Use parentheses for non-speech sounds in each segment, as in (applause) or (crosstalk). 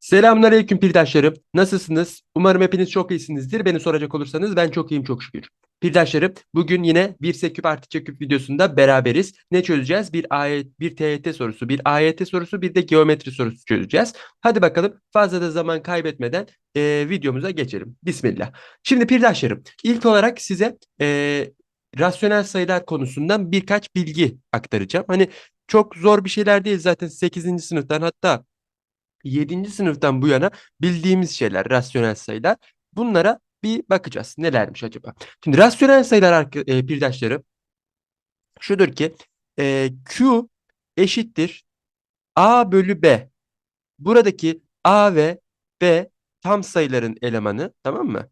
Selamünaleyküm pirdaşlarım. Nasılsınız? Umarım hepiniz çok iyisinizdir. Beni soracak olursanız ben çok iyiyim çok şükür. Pirdaşlarım bugün yine bir seküp artı çeküp videosunda beraberiz. Ne çözeceğiz? Bir ayet, bir TYT sorusu, bir AYT sorusu, bir de geometri sorusu çözeceğiz. Hadi bakalım fazla da zaman kaybetmeden e, videomuza geçelim. Bismillah. Şimdi pirdaşlarım ilk olarak size e, rasyonel sayılar konusundan birkaç bilgi aktaracağım. Hani çok zor bir şeyler değil zaten 8. sınıftan hatta 7. sınıftan bu yana bildiğimiz şeyler, rasyonel sayılar. Bunlara bir bakacağız. Nelermiş acaba? Şimdi rasyonel sayılar e, şudur ki e, Q eşittir A bölü B. Buradaki A ve B tam sayıların elemanı tamam mı?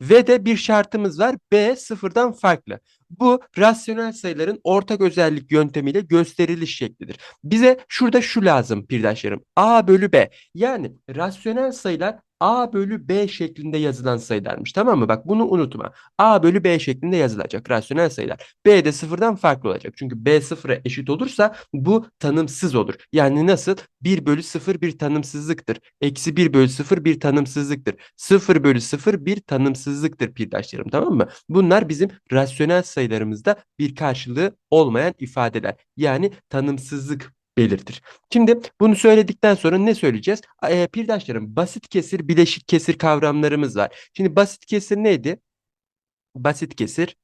Ve de bir şartımız var. B sıfırdan farklı. Bu rasyonel sayıların ortak özellik yöntemiyle gösteriliş şeklidir. Bize şurada şu lazım pirdaşlarım. A bölü B. Yani rasyonel sayılar A bölü B şeklinde yazılan sayılarmış. Tamam mı? Bak bunu unutma. A bölü B şeklinde yazılacak rasyonel sayılar. B de sıfırdan farklı olacak. Çünkü B sıfıra eşit olursa bu tanımsız olur. Yani nasıl? 1 bölü 0 bir tanımsızlıktır. Eksi 1 bölü 0 bir tanımsızlıktır. 0 bölü 0 bir tanımsızlıktır pirdaşlarım tamam mı? Bunlar bizim rasyonel sayılarımızda bir karşılığı olmayan ifadeler. Yani tanımsızlık belirtir. Şimdi bunu söyledikten sonra ne söyleyeceğiz? E, pirdaşlarım basit kesir, bileşik kesir kavramlarımız var. Şimdi basit kesir neydi? Basit kesir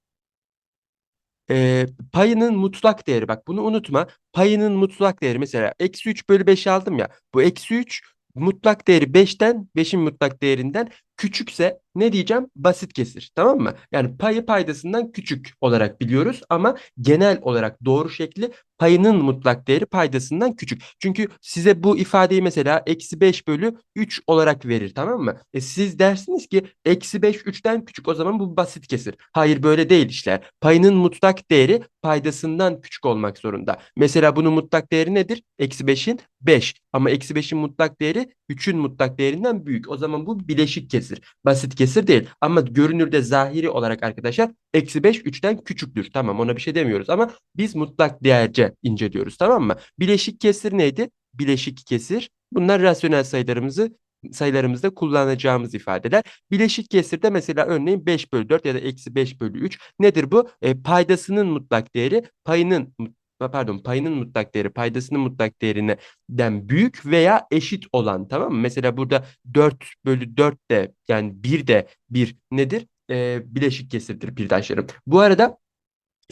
e, payının mutlak değeri bak bunu unutma. Payının mutlak değeri mesela eksi 3 bölü 5 aldım ya. Bu eksi 3 mutlak değeri 5'ten 5'in mutlak değerinden küçükse ne diyeceğim? Basit kesir. Tamam mı? Yani payı paydasından küçük olarak biliyoruz ama genel olarak doğru şekli payının mutlak değeri paydasından küçük. Çünkü size bu ifadeyi mesela eksi 5 bölü 3 olarak verir tamam mı? E siz dersiniz ki eksi 5 3'ten küçük o zaman bu basit kesir. Hayır böyle değil işler. Payının mutlak değeri paydasından küçük olmak zorunda. Mesela bunun mutlak değeri nedir? Eksi 5'in 5 ama eksi 5'in mutlak değeri 3'ün mutlak değerinden büyük. O zaman bu bileşik kesir. Basit kesir değil. Ama görünürde zahiri olarak arkadaşlar eksi 5 3'ten küçüktür. Tamam ona bir şey demiyoruz ama biz mutlak değerce inceliyoruz tamam mı? Bileşik kesir neydi? Bileşik kesir. Bunlar rasyonel sayılarımızı sayılarımızda kullanacağımız ifadeler. Bileşik kesirde mesela örneğin 5 bölü 4 ya da eksi 5 bölü 3 nedir bu? E, paydasının mutlak değeri payının pardon payının mutlak değeri paydasının mutlak değerinden büyük veya eşit olan tamam mı? Mesela burada 4 bölü 4 de yani 1 de bir nedir? E, bileşik kesirdir pirdaşlarım. Bu arada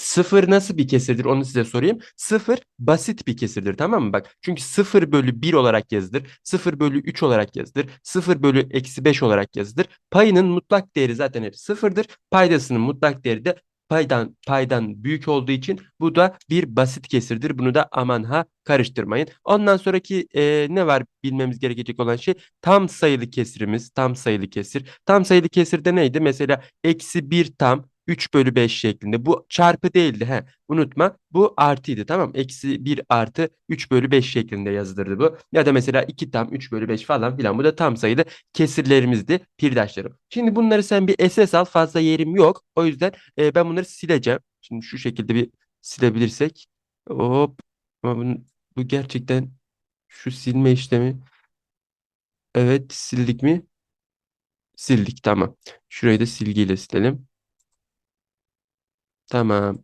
Sıfır nasıl bir kesirdir onu size sorayım. Sıfır basit bir kesirdir tamam mı? Bak çünkü sıfır bölü bir olarak yazılır. Sıfır bölü üç olarak yazılır. Sıfır bölü eksi beş olarak yazılır. Payının mutlak değeri zaten hep sıfırdır. Paydasının mutlak değeri de paydan paydan büyük olduğu için bu da bir basit kesirdir. Bunu da aman ha karıştırmayın. Ondan sonraki e, ne var bilmemiz gerekecek olan şey tam sayılı kesirimiz. Tam sayılı kesir. Tam sayılı kesirde neydi? Mesela eksi bir tam 3 bölü 5 şeklinde. Bu çarpı değildi. He, unutma. Bu artıydı tamam Eksi 1 artı 3 bölü 5 şeklinde yazılırdı bu. Ya da mesela 2 tam 3 bölü 5 falan filan. Bu da tam sayılı kesirlerimizdi pirdaşlarım. Şimdi bunları sen bir SS al. Fazla yerim yok. O yüzden e, ben bunları sileceğim. Şimdi şu şekilde bir silebilirsek. Hop. Ama bunun, bu gerçekten şu silme işlemi. Evet sildik mi? Sildik tamam. Şurayı da silgiyle silelim. Tamam.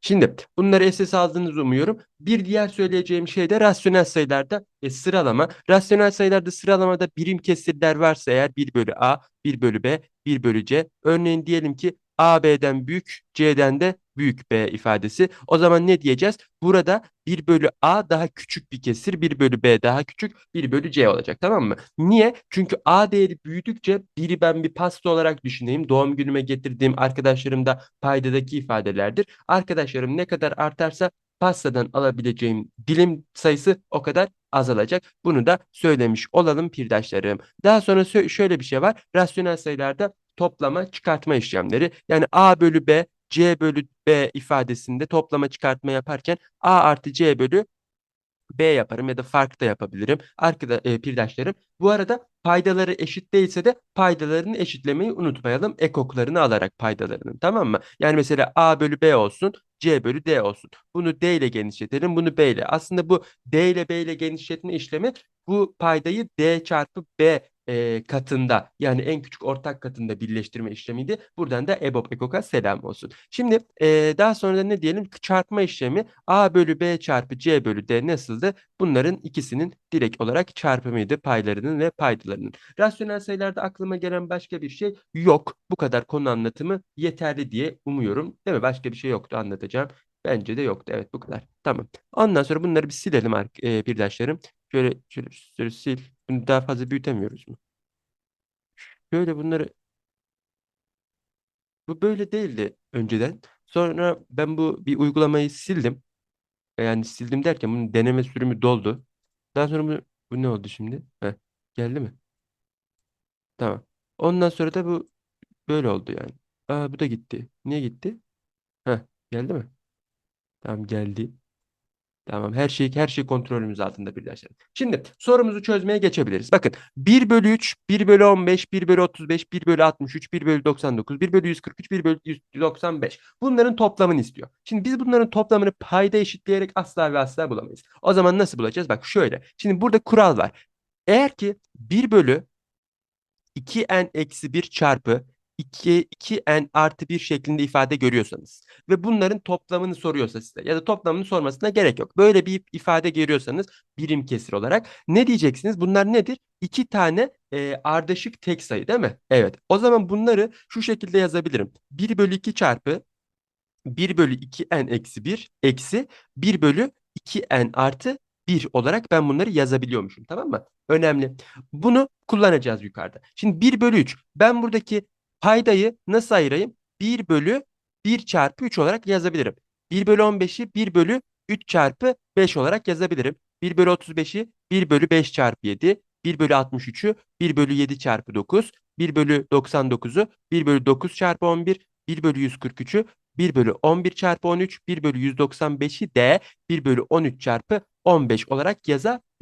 Şimdi bunları SS aldığınızı umuyorum. Bir diğer söyleyeceğim şey de rasyonel sayılarda e, sıralama. Rasyonel sayılarda sıralamada birim kesirler varsa eğer 1 bölü A, 1 bölü B, 1 bölü C. Örneğin diyelim ki A büyük, C'den de büyük B ifadesi. O zaman ne diyeceğiz? Burada 1 bölü A daha küçük bir kesir, 1 bölü B daha küçük, 1 bölü C olacak tamam mı? Niye? Çünkü A değeri büyüdükçe biri ben bir pasta olarak düşüneyim. Doğum günüme getirdiğim arkadaşlarım da paydadaki ifadelerdir. Arkadaşlarım ne kadar artarsa pastadan alabileceğim dilim sayısı o kadar azalacak. Bunu da söylemiş olalım pirdaşlarım. Daha sonra şöyle bir şey var. Rasyonel sayılarda toplama çıkartma işlemleri. Yani A bölü B, C bölü B ifadesinde toplama çıkartma yaparken A artı C bölü B yaparım ya da fark da yapabilirim. Arkada e, pirdaşlarım. Bu arada paydaları eşit değilse de paydalarını eşitlemeyi unutmayalım. Ekoklarını alarak paydalarının tamam mı? Yani mesela A bölü B olsun. C bölü D olsun. Bunu D ile genişletelim. Bunu B ile. Aslında bu D ile B ile genişletme işlemi bu paydayı D çarpı B e, katında yani en küçük ortak katında birleştirme işlemiydi. Buradan da EBOB EKOK'a selam olsun. Şimdi e, daha sonra da ne diyelim? Çarpma işlemi A bölü B çarpı C bölü D nasıldı? Bunların ikisinin direkt olarak çarpımıydı paylarının ve paydalarının. Rasyonel sayılarda aklıma gelen başka bir şey yok. Bu kadar konu anlatımı yeterli diye umuyorum. Değil mi? Başka bir şey yoktu anlatacağım. Bence de yoktu. Evet bu kadar. Tamam. Ondan sonra bunları bir silelim e, birdaşlarım. Şöyle, şöyle, şöyle sil. Bunu daha fazla büyütemiyoruz mu? Şöyle bunları bu böyle değildi önceden. Sonra ben bu bir uygulamayı sildim. Yani sildim derken bunun deneme sürümü doldu. Daha sonra bu, bu ne oldu şimdi? Heh, geldi mi? Tamam. Ondan sonra da bu böyle oldu yani. Aa bu da gitti. Niye gitti? Heh, geldi mi? Tamam geldi. Tamam her şey her şey kontrolümüz altında birleştir. Şimdi sorumuzu çözmeye geçebiliriz. Bakın 1 bölü 3, 1 bölü 15, 1 bölü 35, 1 bölü 63, 1 bölü 99, 1 bölü 143, 1 bölü 195. Bunların toplamını istiyor. Şimdi biz bunların toplamını payda eşitleyerek asla ve asla bulamayız. O zaman nasıl bulacağız? Bak şöyle. Şimdi burada kural var. Eğer ki 1 bölü 2n eksi 1 çarpı 2, 2n artı 1 şeklinde ifade görüyorsanız ve bunların toplamını soruyorsa size ya da toplamını sormasına gerek yok. Böyle bir ifade görüyorsanız birim kesir olarak ne diyeceksiniz? Bunlar nedir? İki tane e, ardışık tek sayı değil mi? Evet. O zaman bunları şu şekilde yazabilirim. 1 bölü 2 çarpı 1 bölü 2n eksi 1 eksi 1 bölü 2n artı 1 olarak ben bunları yazabiliyormuşum tamam mı? Önemli. Bunu kullanacağız yukarıda. Şimdi 1 bölü 3. Ben buradaki paydayı nasıl ayırayım? 1 bölü 1 çarpı 3 olarak yazabilirim. 1 bölü 15'i 1 bölü 3 çarpı 5 olarak yazabilirim. 1 bölü 35'i 1 bölü 5 çarpı 7. 1 bölü 63'ü 1 bölü 7 çarpı 9. 1 bölü 99'u 1 bölü 9 çarpı 11. 1 bölü 143'ü 1 bölü 11 çarpı 13. 1 bölü 195'i de 1 bölü 13 çarpı 15 olarak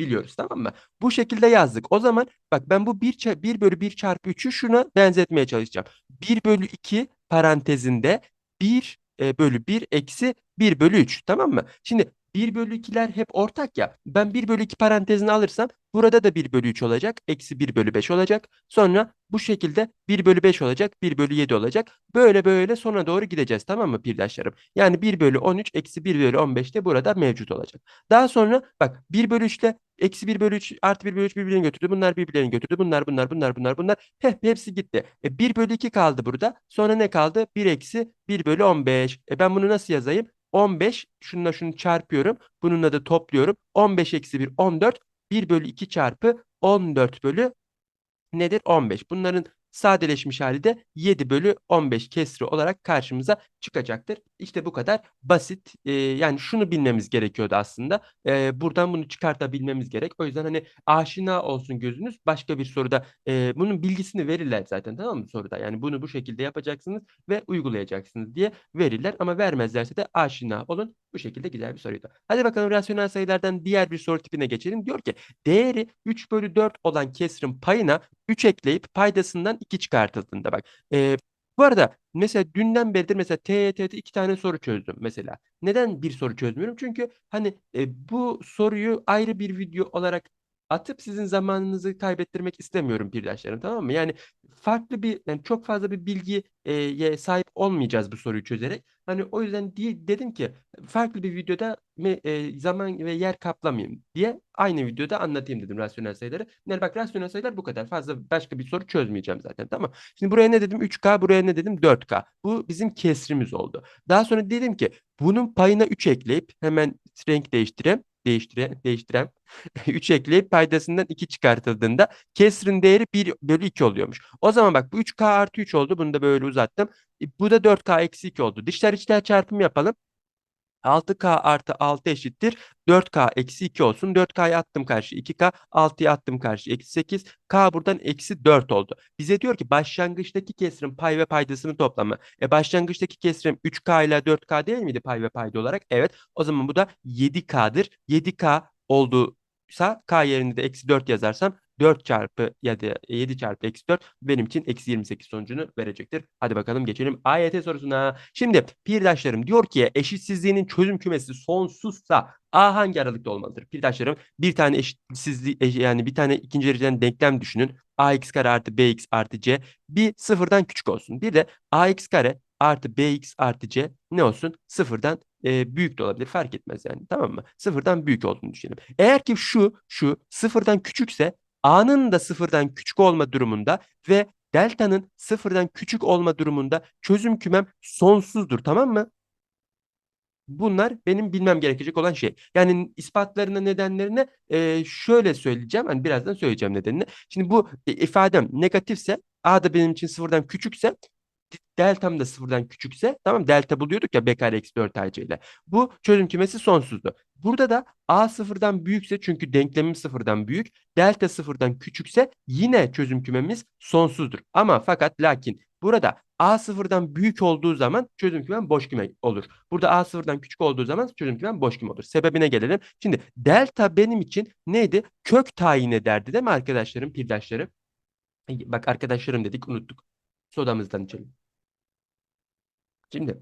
yazabiliyoruz tamam mı? Bu şekilde yazdık. O zaman bak ben bu 1, 1 bölü 1 çarpı 3'ü şuna benzetmeye çalışacağım. 1 bölü 2 parantezinde 1 e, bölü 1 eksi 1 bölü 3 tamam mı? Şimdi 1 bölü 2'ler hep ortak ya. Ben 1 bölü 2 parantezini alırsam burada da 1 bölü 3 olacak. Eksi 1 bölü 5 olacak. Sonra bu şekilde 1 bölü 5 olacak. 1 bölü 7 olacak. Böyle böyle sona doğru gideceğiz tamam mı pirdaşlarım? Yani 1 bölü 13 eksi 1 bölü 15 de burada mevcut olacak. Daha sonra bak 1 bölü 3 ile eksi 1 bölü 3 artı 1 bölü 3 birbirlerini götürdü. Bunlar birbirlerini götürdü. Bunlar bunlar bunlar bunlar bunlar. Heh, hepsi gitti. E, 1 bölü 2 kaldı burada. Sonra ne kaldı? 1 eksi 1 bölü 15. E, ben bunu nasıl yazayım? 15 şununla şunu çarpıyorum. Bununla da topluyorum. 15 eksi 1 14. 1 bölü 2 çarpı 14 bölü nedir? 15. Bunların sadeleşmiş hali de 7 bölü 15 kesri olarak karşımıza çıkacaktır. İşte bu kadar basit. E, yani şunu bilmemiz gerekiyordu aslında. E, buradan bunu çıkartabilmemiz gerek. O yüzden hani aşina olsun gözünüz. Başka bir soruda e, bunun bilgisini verirler zaten tamam mı soruda? Yani bunu bu şekilde yapacaksınız ve uygulayacaksınız diye verirler. Ama vermezlerse de aşina olun. Bu şekilde güzel bir soruydu. Hadi bakalım rasyonel sayılardan diğer bir soru tipine geçelim. Diyor ki değeri 3 bölü 4 olan kesrin payına 3 ekleyip paydasından 2 çıkartıldığında bak. E, bu arada mesela dünden beridir mesela TYT'de iki tane soru çözdüm mesela. Neden bir soru çözmüyorum? Çünkü hani e, bu soruyu ayrı bir video olarak atıp sizin zamanınızı kaybettirmek istemiyorum pirdaşlarım tamam mı? Yani farklı bir yani çok fazla bir bilgiye sahip olmayacağız bu soruyu çözerek. Hani o yüzden diye, dedim ki farklı bir videoda e, zaman ve yer kaplamayayım diye aynı videoda anlatayım dedim rasyonel sayıları. Yani bak rasyonel sayılar bu kadar. Fazla başka bir soru çözmeyeceğim zaten tamam Şimdi buraya ne dedim? 3K buraya ne dedim? 4K. Bu bizim kesrimiz oldu. Daha sonra dedim ki bunun payına 3 ekleyip hemen renk değiştireyim değiştire, değiştiren (laughs) 3 ekleyip paydasından 2 çıkartıldığında kesrin değeri 1 bölü 2 oluyormuş. O zaman bak bu 3K artı 3 oldu. Bunu da böyle uzattım. E, bu da 4K eksi 2 oldu. Dişler içler çarpım yapalım. 6K artı 6 eşittir. 4K eksi 2 olsun. 4K'yı attım karşı 2K. 6'yı attım karşı eksi 8. K buradan eksi 4 oldu. Bize diyor ki başlangıçtaki kesrin pay ve paydasının toplamı. E başlangıçtaki kesrim 3K ile 4K değil miydi pay ve payda olarak? Evet. O zaman bu da 7K'dır. 7K olduysa K yerine de eksi 4 yazarsam 4 çarpı ya da 7 çarpı eksi 4 benim için eksi 28 sonucunu verecektir. Hadi bakalım geçelim AYT sorusuna. Şimdi pirdaşlarım diyor ki eşitsizliğinin çözüm kümesi sonsuzsa A hangi aralıkta olmalıdır? Pirdaşlarım bir tane eşitsizliği yani bir tane ikinci dereceden denklem düşünün. ax kare artı bx artı c bir sıfırdan küçük olsun. Bir de ax kare artı bx artı c ne olsun? Sıfırdan e, büyük de olabilir fark etmez yani tamam mı? Sıfırdan büyük olduğunu düşünelim. Eğer ki şu şu sıfırdan küçükse a'nın da sıfırdan küçük olma durumunda ve delta'nın sıfırdan küçük olma durumunda çözüm kümem sonsuzdur tamam mı? Bunlar benim bilmem gerekecek olan şey. Yani ispatlarına nedenlerine e, şöyle söyleyeceğim. Hani birazdan söyleyeceğim nedenini. Şimdi bu e, ifadem negatifse a da benim için sıfırdan küçükse deltam da sıfırdan küçükse tamam delta buluyorduk ya b kare eksi 4 ac ile. Bu çözüm kümesi sonsuzdu. Burada da a sıfırdan büyükse çünkü denklemim sıfırdan büyük. Delta sıfırdan küçükse yine çözüm kümemiz sonsuzdur. Ama fakat lakin burada a sıfırdan büyük olduğu zaman çözüm kümem boş küme olur. Burada a sıfırdan küçük olduğu zaman çözüm kümem boş küme olur. Sebebine gelelim. Şimdi delta benim için neydi? Kök tayin ederdi değil mi arkadaşlarım, pirdaşlarım? Bak arkadaşlarım dedik unuttuk. Sodamızdan içelim. Şimdi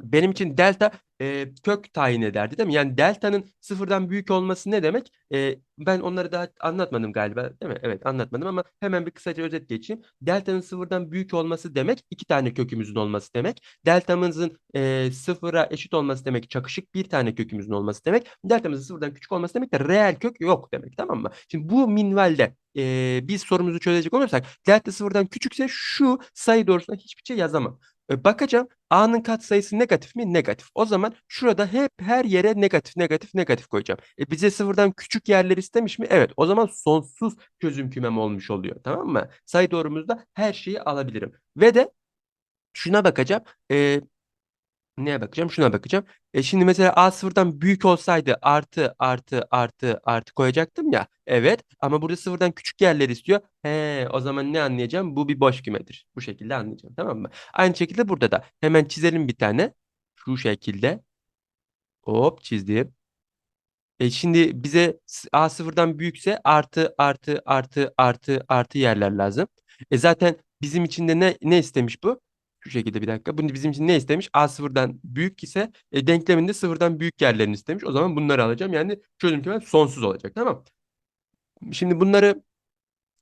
benim için delta e, kök tayin ederdi değil mi? Yani delta'nın sıfırdan büyük olması ne demek? E, ben onları daha anlatmadım galiba değil mi? Evet anlatmadım ama hemen bir kısaca özet geçeyim. Delta'nın sıfırdan büyük olması demek iki tane kökümüzün olması demek. Delta'mızın e, sıfıra eşit olması demek çakışık bir tane kökümüzün olması demek. Delta'mızın sıfırdan küçük olması demek de reel kök yok demek tamam mı? Şimdi bu minvalde e, biz sorumuzu çözecek olursak delta sıfırdan küçükse şu sayı doğrusuna hiçbir şey yazamam. E, bakacağım A'nın katsayısı negatif mi? Negatif. O zaman şurada hep her yere negatif negatif negatif koyacağım. E bize sıfırdan küçük yerler istemiş mi? Evet. O zaman sonsuz çözüm kümem olmuş oluyor. Tamam mı? Sayı doğrumuzda her şeyi alabilirim. Ve de şuna bakacağım. E, Neye bakacağım? Şuna bakacağım. E şimdi mesela A sıfırdan büyük olsaydı artı artı artı artı koyacaktım ya. Evet ama burada sıfırdan küçük yerler istiyor. He o zaman ne anlayacağım? Bu bir boş kümedir. Bu şekilde anlayacağım tamam mı? Aynı şekilde burada da hemen çizelim bir tane. Şu şekilde. Hop çizdim. E şimdi bize A sıfırdan büyükse artı artı artı artı artı yerler lazım. E zaten bizim için de ne, ne istemiş bu? Şu şekilde bir dakika. Bunu bizim için ne istemiş? A sıfırdan büyük ise e, denkleminde sıfırdan büyük yerlerini istemiş. O zaman bunları alacağım. Yani çözüm kümem sonsuz olacak. Tamam. Şimdi bunları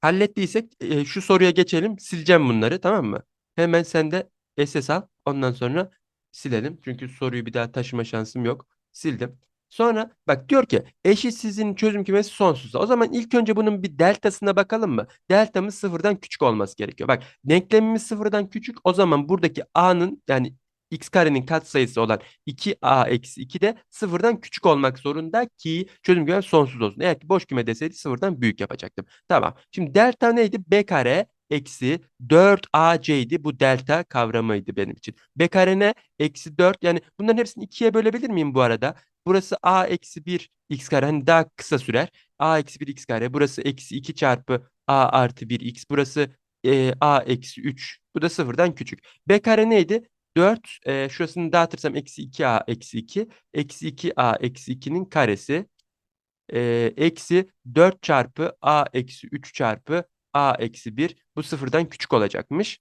hallettiysek e, şu soruya geçelim. Sileceğim bunları tamam mı? Hemen sen de SS al. Ondan sonra silelim. Çünkü soruyu bir daha taşıma şansım yok. Sildim. Sonra bak diyor ki eşitsizliğin çözüm kümesi sonsuz. O zaman ilk önce bunun bir deltasına bakalım mı? Deltamız sıfırdan küçük olması gerekiyor. Bak denklemimiz sıfırdan küçük. O zaman buradaki a'nın yani x karenin katsayısı olan 2a eksi 2 de sıfırdan küçük olmak zorunda ki çözüm kümesi sonsuz olsun. Eğer ki boş küme deseydi sıfırdan büyük yapacaktım. Tamam. Şimdi delta neydi? b kare eksi 4ac Bu delta kavramıydı benim için. B kare ne? Eksi 4 yani bunların hepsini ikiye bölebilir miyim bu arada? Burası a eksi 1 x kare hani daha kısa sürer. a eksi 1 x kare. Burası eksi 2 çarpı a artı 1 x. Burası e, a eksi 3. Bu da sıfırdan küçük. b kare neydi? 4 e, şurasını dağıtırsam eksi 2a eksi 2. Eksi 2a eksi 2'nin karesi. E, eksi 4 çarpı a eksi 3 çarpı a eksi 1. Bu sıfırdan küçük olacakmış.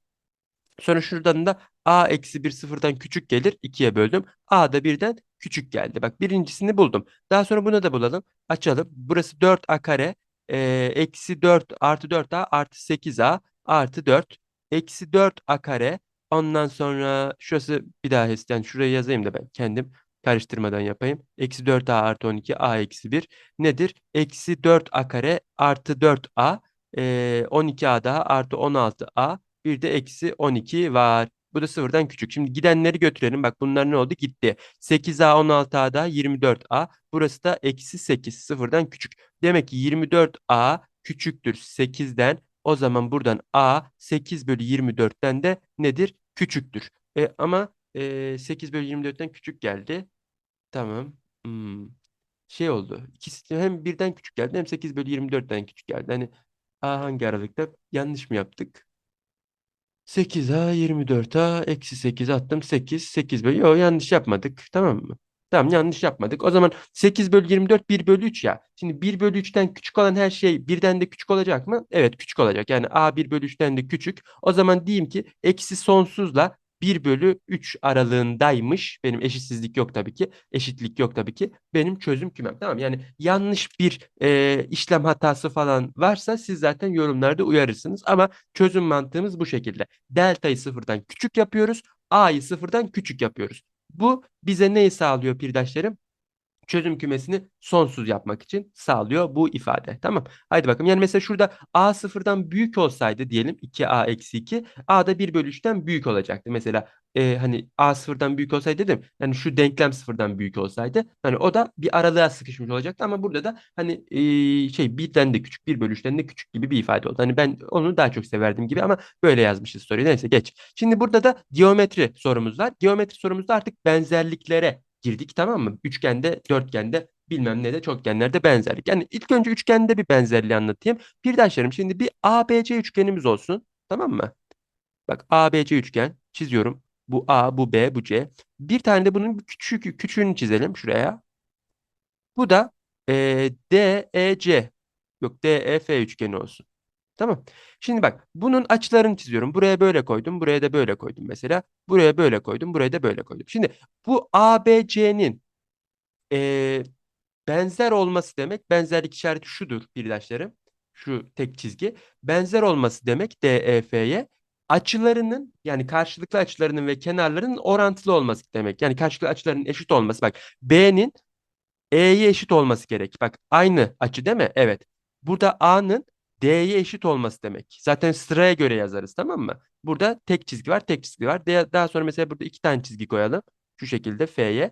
Sonra şuradan da a eksi 1 sıfırdan küçük gelir. 2'ye böldüm. a da birden küçük geldi. Bak birincisini buldum. Daha sonra bunu da bulalım. Açalım. Burası 4a kare. E, eksi 4 artı 4a artı 8a artı 4. Eksi 4a kare. Ondan sonra şurası bir daha yani şuraya yazayım da ben kendim karıştırmadan yapayım. Eksi 4a artı 12 a eksi 1 nedir? Eksi 4a kare artı 4a e, 12a daha artı 16a bir de eksi 12 var. Bu da sıfırdan küçük. Şimdi gidenleri götürelim. Bak bunlar ne oldu? Gitti. 8A 16A da 24A. Burası da eksi 8. Sıfırdan küçük. Demek ki 24A küçüktür 8'den. O zaman buradan A 8 bölü 24'ten de nedir? Küçüktür. E, ama e, 8 bölü 24'ten küçük geldi. Tamam. Hmm. Şey oldu. İkisi hem birden küçük geldi hem 8 bölü 24'ten küçük geldi. Hani A hangi aralıkta? Yanlış mı yaptık? 8A 24A eksi 8 attım 8 8 bölü. Yok yanlış yapmadık tamam mı? Tamam yanlış yapmadık. O zaman 8 bölü 24 1 bölü 3 ya. Şimdi 1 bölü 3'ten küçük olan her şey birden de küçük olacak mı? Evet küçük olacak. Yani a 1 bölü 3'ten de küçük. O zaman diyeyim ki eksi sonsuzla 1 bölü 3 aralığındaymış. Benim eşitsizlik yok tabii ki. Eşitlik yok tabii ki. Benim çözüm kümem. Tamam yani yanlış bir e, işlem hatası falan varsa siz zaten yorumlarda uyarırsınız. Ama çözüm mantığımız bu şekilde. Delta'yı sıfırdan küçük yapıyoruz. A'yı sıfırdan küçük yapıyoruz. Bu bize neyi sağlıyor pirdaşlarım? Çözüm kümesini sonsuz yapmak için sağlıyor bu ifade. Tamam. Haydi bakalım. Yani mesela şurada a sıfırdan büyük olsaydı diyelim 2a eksi 2 a da 1 bölü 3'ten büyük olacaktı. Mesela e, hani a sıfırdan büyük olsaydı dedim. Yani şu denklem sıfırdan büyük olsaydı hani o da bir aralığa sıkışmış olacaktı ama burada da hani e, şey birden de küçük 1 bölü 3'ten de küçük gibi bir ifade oldu. Hani ben onu daha çok severdim gibi ama böyle yazmışız soruyu. Neyse geç. Şimdi burada da geometri sorumuz var. Geometri sorumuzda artık benzerliklere girdik tamam mı? Üçgende, dörtgende, bilmem ne de çokgenlerde benzerlik. Yani ilk önce üçgende bir benzerliği anlatayım. Pirdaşlarım şimdi bir ABC üçgenimiz olsun. Tamam mı? Bak ABC üçgen çiziyorum. Bu A, bu B, bu C. Bir tane de bunun küçük küçüğünü çizelim şuraya. Bu da e, DEC. Yok DEF üçgeni olsun. Tamam. Şimdi bak bunun açılarını çiziyorum. Buraya böyle koydum. Buraya da böyle koydum mesela. Buraya böyle koydum. Buraya da böyle koydum. Şimdi bu ABC'nin e, benzer olması demek benzerlik işareti şudur birdaşlarım. Şu tek çizgi. Benzer olması demek DEF'ye açılarının yani karşılıklı açılarının ve kenarlarının orantılı olması demek. Yani karşılıklı açılarının eşit olması. Bak B'nin E'ye eşit olması gerek. Bak aynı açı değil mi? Evet. Burada A'nın D'ye eşit olması demek. Zaten sıraya göre yazarız tamam mı? Burada tek çizgi var, tek çizgi var. Daha sonra mesela burada iki tane çizgi koyalım. Şu şekilde F'ye.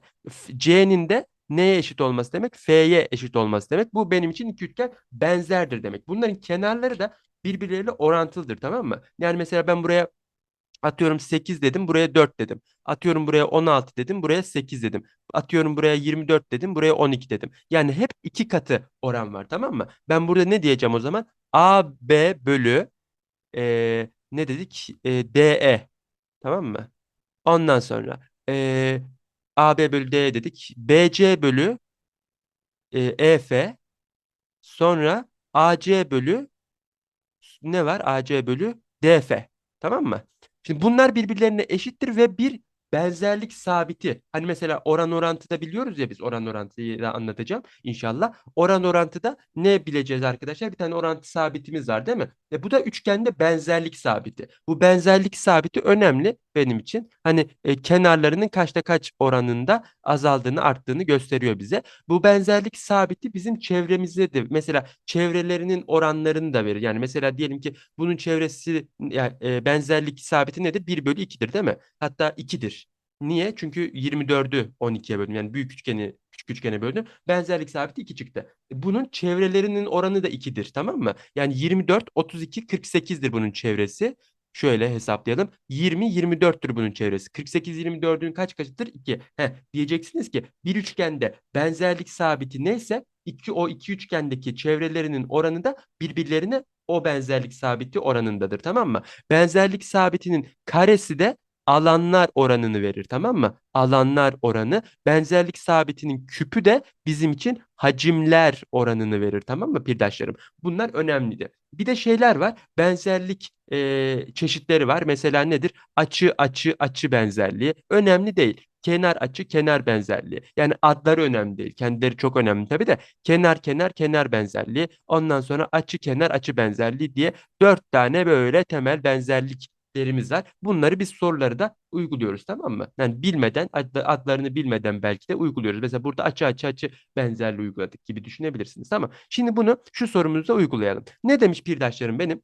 C'nin de neye eşit olması demek? F'ye eşit olması demek. Bu benim için iki üçgen benzerdir demek. Bunların kenarları da birbirleriyle orantılıdır tamam mı? Yani mesela ben buraya Atıyorum 8 dedim, buraya 4 dedim. Atıyorum buraya 16 dedim, buraya 8 dedim. Atıyorum buraya 24 dedim, buraya 12 dedim. Yani hep iki katı oran var tamam mı? Ben burada ne diyeceğim o zaman? AB bölü e, ne dedik? E, DE. Tamam mı? Ondan sonra e, AB bölü DE dedik. BC bölü e, EF. Sonra AC bölü ne var? AC bölü DF. Tamam mı? Şimdi bunlar birbirlerine eşittir ve bir benzerlik sabiti. Hani mesela oran orantıda biliyoruz ya biz oran orantıyı da anlatacağım inşallah. Oran orantıda ne bileceğiz arkadaşlar? Bir tane orantı sabitimiz var değil mi? E bu da üçgende benzerlik sabiti. Bu benzerlik sabiti önemli benim için. Hani e, kenarlarının kaçta kaç oranında azaldığını arttığını gösteriyor bize. Bu benzerlik sabiti bizim çevremizde de mesela çevrelerinin oranlarını da verir. Yani mesela diyelim ki bunun çevresi yani, e, benzerlik sabiti nedir? 1 bölü 2'dir değil mi? Hatta 2'dir. Niye? Çünkü 24'ü 12'ye böldüm. Yani büyük üçgeni küçük üçgene böldüm. Benzerlik sabiti 2 çıktı. Bunun çevrelerinin oranı da 2'dir. Tamam mı? Yani 24, 32, 48'dir bunun çevresi. Şöyle hesaplayalım. 20, 24'tür bunun çevresi. 48, 24'ün kaç kaçıdır? 2. Heh, diyeceksiniz ki bir üçgende benzerlik sabiti neyse iki, o iki üçgendeki çevrelerinin oranı da birbirlerine o benzerlik sabiti oranındadır. Tamam mı? Benzerlik sabitinin karesi de alanlar oranını verir tamam mı? Alanlar oranı. Benzerlik sabitinin küpü de bizim için hacimler oranını verir tamam mı pirdaşlarım? Bunlar önemlidir. Bir de şeyler var. Benzerlik e, çeşitleri var. Mesela nedir? Açı açı açı benzerliği. Önemli değil. Kenar açı kenar benzerliği. Yani adları önemli değil. Kendileri çok önemli tabii de. Kenar kenar kenar benzerliği. Ondan sonra açı kenar açı benzerliği diye dört tane böyle temel benzerlik derimiz var. Bunları biz soruları da uyguluyoruz tamam mı? Yani bilmeden ad- adlarını bilmeden belki de uyguluyoruz. Mesela burada açı açı açı benzerliği uyguladık gibi düşünebilirsiniz. Tamam. Şimdi bunu şu sorumuzda uygulayalım. Ne demiş pirdaşlarım benim?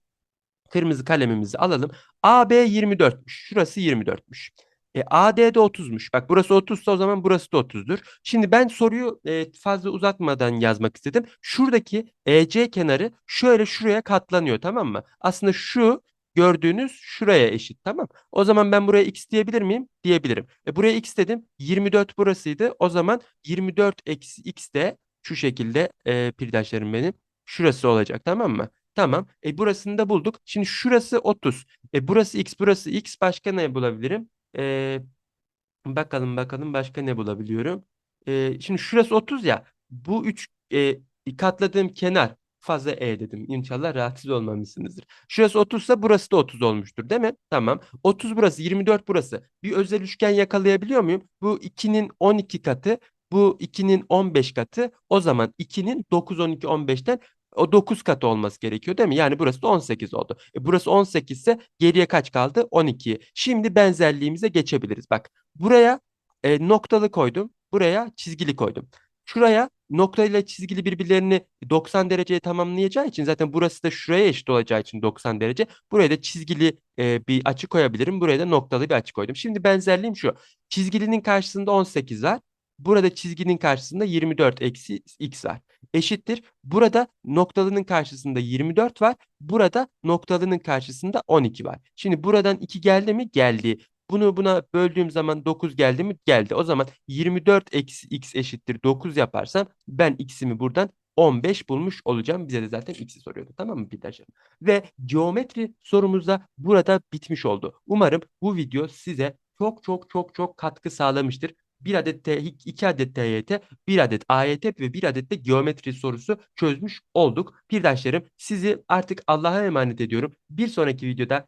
Kırmızı kalemimizi alalım. AB 24'müş. Şurası 24'müş. E, AD de 30'muş. Bak burası 30'sa o zaman burası da 30'dur. Şimdi ben soruyu e, fazla uzatmadan yazmak istedim. Şuradaki EC kenarı şöyle şuraya katlanıyor tamam mı? Aslında şu gördüğünüz şuraya eşit tamam. O zaman ben buraya x diyebilir miyim? Diyebilirim. E, buraya x dedim. 24 burasıydı. O zaman 24 eksi x de şu şekilde e, pirdaşlarım benim. Şurası olacak tamam mı? Tamam. E burasını da bulduk. Şimdi şurası 30. E burası x, burası x. Başka ne bulabilirim? E, bakalım bakalım başka ne bulabiliyorum? e, şimdi şurası 30 ya. Bu 3 e, katladığım kenar fazla e dedim. İnşallah rahatsız olmamışsınızdır. Şurası 30 ise burası da 30 olmuştur değil mi? Tamam. 30 burası 24 burası. Bir özel üçgen yakalayabiliyor muyum? Bu 2'nin 12 katı. Bu 2'nin 15 katı. O zaman 2'nin 9, 12, 15'ten o 9 katı olması gerekiyor değil mi? Yani burası da 18 oldu. E burası 18 ise geriye kaç kaldı? 12. Şimdi benzerliğimize geçebiliriz. Bak buraya e, noktalı koydum. Buraya çizgili koydum. Şuraya nokta ile çizgili birbirlerini 90 dereceye tamamlayacağı için zaten burası da şuraya eşit olacağı için 90 derece. Buraya da çizgili e, bir açı koyabilirim. Buraya da noktalı bir açı koydum. Şimdi benzerliğim şu. Çizgilinin karşısında 18 var. Burada çizginin karşısında 24 eksi x var. Eşittir. Burada noktalının karşısında 24 var. Burada noktalının karşısında 12 var. Şimdi buradan 2 geldi mi? Geldi. Bunu buna böldüğüm zaman 9 geldi mi? Geldi. O zaman 24 eksi x eşittir 9 yaparsam ben x'imi buradan 15 bulmuş olacağım. Bize de zaten x'i soruyordu. Tamam mı Peter Ve geometri sorumuz da burada bitmiş oldu. Umarım bu video size çok çok çok çok katkı sağlamıştır. Bir adet T, iki adet TYT, bir adet AYT ve bir adet de geometri sorusu çözmüş olduk. Pirdaşlarım sizi artık Allah'a emanet ediyorum. Bir sonraki videoda